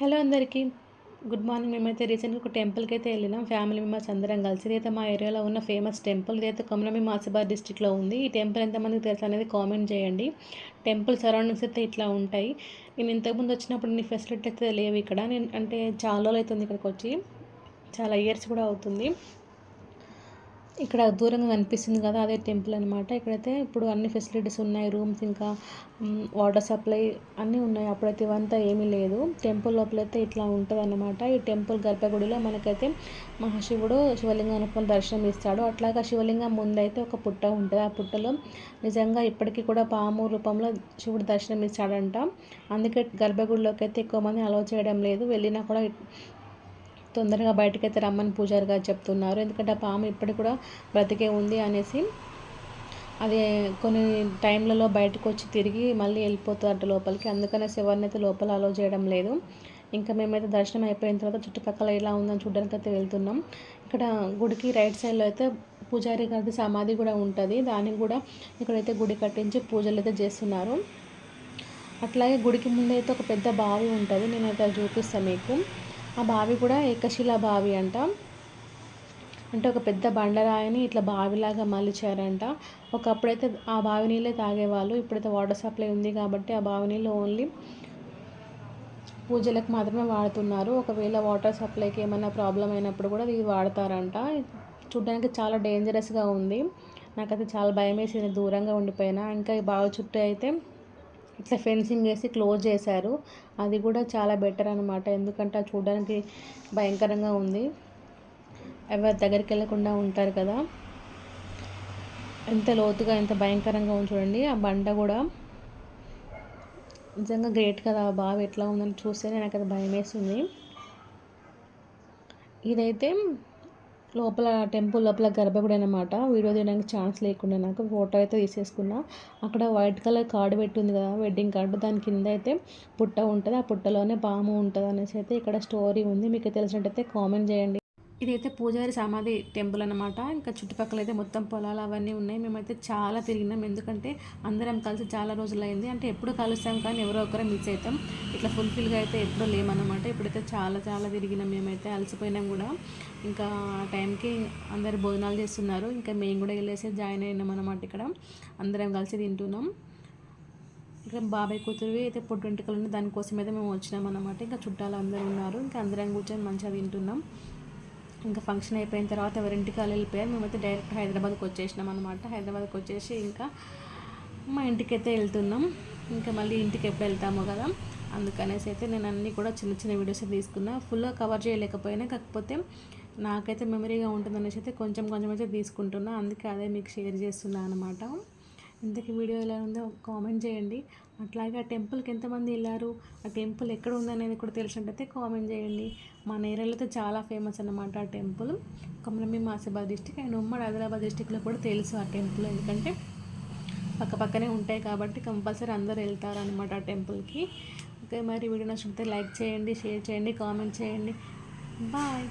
Hello అందరికీ. Good morning. మేమైతే రీసెంట్గా ఒక టెంపుల్కి అయితే వెళ్ళినాం. ఫ్యామిలీ మెంబర్స్ అందరం కలిసి ఇదైతే మా ఏరియాలో ఉన్న ఫేమస్ టెంపుల్ ఇదైతే కొమరమి మాసిబార్ డిస్టిక్లో ఉంది. ఈ టెంపుల్ ఎంతమందికి తెలుసు అనేది కామెంట్ చేయండి. టెంపుల్ సరౌండింగ్స్ అయితే ఇట్లా ఉంటాయి. నేను ఇంతకుముందు వచ్చినప్పుడు నీ ఫెసిలిటీ అయితే లేవు ఇక్కడ. నేను అంటే చాలా రోజులు అవుతుంది ఇక్కడికి వచ్చి. చాలా ఇయర్స్ కూడా అవుతుంది. ఇక్కడ దూరంగా కనిపిస్తుంది కదా అదే టెంపుల్ అనమాట ఇక్కడైతే ఇప్పుడు అన్ని ఫెసిలిటీస్ ఉన్నాయి రూమ్స్ ఇంకా వాటర్ సప్లై అన్నీ ఉన్నాయి. అప్పుడైతే ఇవంతా ఏమీ లేదు. టెంపుల్ లోపలైతే ఇట్లా ఉంటుంది అనమాట ఈ టెంపుల్ గర్భగుడిలో మనకైతే మహాశివుడు శివలింగం అనుకుని దర్శనం ఇస్తాడు. అట్లాగా శివలింగం ముందైతే ఒక పుట్ట ఉంటుంది. ఆ పుట్టలో నిజంగా ఇప్పటికీ కూడా పాము రూపంలో శివుడు దర్శనం ఇస్తాడంట. అందుకే గర్భగుడిలోకి అయితే ఎక్కువ మంది అలౌ చేయడం లేదు. వెళ్ళినా కూడా తొందరగా బయటకైతే రమ్మని పూజారి గారు చెప్తున్నారు. ఎందుకంటే ఆ పాము ఇప్పటికి కూడా బ్రతికే ఉంది అనేసి అది కొన్ని టైంలలో బయటకు వచ్చి తిరిగి మళ్ళీ వెళ్ళిపోతుంది లోపలికి. అందుకనే శివర్ని అయితే లోపల అలో చేయడం లేదు. ఇంకా మేమైతే దర్శనం అయిపోయిన తర్వాత చుట్టుపక్కల ఎలా ఉందని చూడడానికి అయితే వెళ్తున్నాం. ఇక్కడ గుడికి రైట్ సైడ్లో అయితే పూజారి గారి సమాధి కూడా ఉంటుంది. దానికి కూడా ఇక్కడైతే గుడి కట్టించి పూజలు అయితే చేస్తున్నారు. అట్లాగే గుడికి ముందైతే ఒక పెద్ద బావి ఉంటుంది. నేను అయితే చూపిస్తాను మీకు. ఆ బావి కూడా ఏకశిలా బావి అంట. అంటే ఒక పెద్ద బండరాయిని ఇట్లా బావిలాగా మలిచారంట. ఒకప్పుడైతే ఆ బావి నీళ్ళే తాగేవాళ్ళు ఇప్పుడైతే వాటర్ సప్లై ఉంది కాబట్టి ఆ బావి నీళ్ళు ఓన్లీ పూజలకు మాత్రమే వాడుతున్నారు. ఒకవేళ వాటర్ సప్లైకి ఏమైనా ప్రాబ్లం అయినప్పుడు కూడా ఇది వాడతారంట. చూడడానికి చాలా డేంజరస్గా ఉంది. నాకైతే చాలా భయం వేసింది దూరంగా ఉండిపోయినా. ఇంకా ఈ బావి చుట్టూ అయితే ఇట్లా ఫెన్సింగ్ వేసి క్లోజ్ చేశారు. అది కూడా చాలా బెటర్ అనమాట ఎందుకంటే అది చూడడానికి భయంకరంగా ఉంది. ఎవరి దగ్గరికి వెళ్ళకుండా ఉంటారు కదా. ఎంత లోతుగా ఎంత భయంకరంగా ఉంది చూడండి. ఆ బండ కూడా నిజంగా గ్రేట్ కదా. బాగా ఎట్లా ఉందని చూస్తే నాకు అది భయం వేస్తుంది ఇదైతే లోపల టెంపుల్ లోపల గర్భగుడి అనమాట వీడియో తీయడానికి ఛాన్స్ లేకుండా నాకు ఫోటో అయితే తీసేసుకున్నా. అక్కడ వైట్ కలర్ కార్డు పెట్టింది కదా వెడ్డింగ్ కార్డు. దాని కింద అయితే పుట్ట ఉంటుంది. ఆ పుట్టలోనే పాము ఉంటుంది అనేసి అయితే ఇక్కడ స్టోరీ ఉంది. మీకు తెలిసినట్టయితే కామెంట్ చేయండి. ఇదైతే పూజారి సమాధి టెంపుల్ అనమాట ఇంకా చుట్టుపక్కల అయితే మొత్తం పొలాలు అవన్నీ ఉన్నాయి. మేమైతే చాలా తిరిగినాం. ఎందుకంటే అందరం కలిసి చాలా రోజులు అయింది అంటే ఎప్పుడు కలుస్తాం కానీ ఎవరో ఒకరు మిస్ అవుతాం. ఇట్లా ఫుల్ఫిల్గా అయితే ఎప్పుడూ లేమన్నమాట. అయితే చాలా చాలా తిరిగినాం. మేమైతే అలసిపోయినాం కూడా. ఇంకా టైంకి అందరు భోజనాలు చేస్తున్నారు. ఇంకా మేము కూడా వెళ్ళేసి జాయిన్ అయినాం అనమాట ఇక్కడ. అందరం కలిసి తింటున్నాం. ఇక్కడ బాబాయ్ కూతురువి అయితే పొట్టు వెంట్రుకలు దానికోసం అయితే మేము వచ్చినాం అనమాట ఇంకా చుట్టాలు అందరూ ఉన్నారు. ఇంకా అందరం కూర్చొని మంచిగా తింటున్నాం. ఇంకా ఫంక్షన్ అయిపోయిన తర్వాత ఎవరింటికి వాళ్ళు వెళ్ళిపోయారు. మేమైతే డైరెక్ట్ హైదరాబాద్కి వచ్చేసినాం అనమాట హైదరాబాద్కి వచ్చేసి ఇంకా మా ఇంటికి అయితే వెళ్తున్నాం. ఇంకా మళ్ళీ ఇంటికి ఎప్పుడు వెళ్తామో కదా. అందుకనేసి అయితే నేను అన్నీ కూడా చిన్న చిన్న వీడియోస్ తీసుకున్నా. ఫుల్గా కవర్ చేయలేకపోయినా కాకపోతే నాకైతే మెమరీగా ఉంటుందనేసి అయితే కొంచెం కొంచెం అయితే తీసుకుంటున్నా. అందుకే అదే మీకు షేర్ చేస్తున్నా అనమాట ఇంతకీ వీడియో ఎలా ఉందో కామెంట్ చేయండి. అట్లాగే ఆ టెంపుల్కి ఎంతమంది వెళ్ళారు ఆ టెంపుల్ ఎక్కడ ఉందనేది కూడా తెలిసినట్టయితే కామెంట్ చేయండి. మా అయితే చాలా ఫేమస్ అనమాట ఆ టెంపుల్ కొమరమి మాసిబాద్ డిస్టిక్ అండ్ ఉమ్మడి ఆదిలాబాద్ డిస్టిక్లో కూడా తెలుసు ఆ టెంపుల్ ఎందుకంటే పక్క పక్కనే ఉంటాయి కాబట్టి కంపల్సరీ అందరూ వెళ్తారనమాట ఆ టెంపుల్కి ఓకే మరి వీడియో నచ్చితే లైక్ చేయండి షేర్ చేయండి కామెంట్ చేయండి. బాయ్.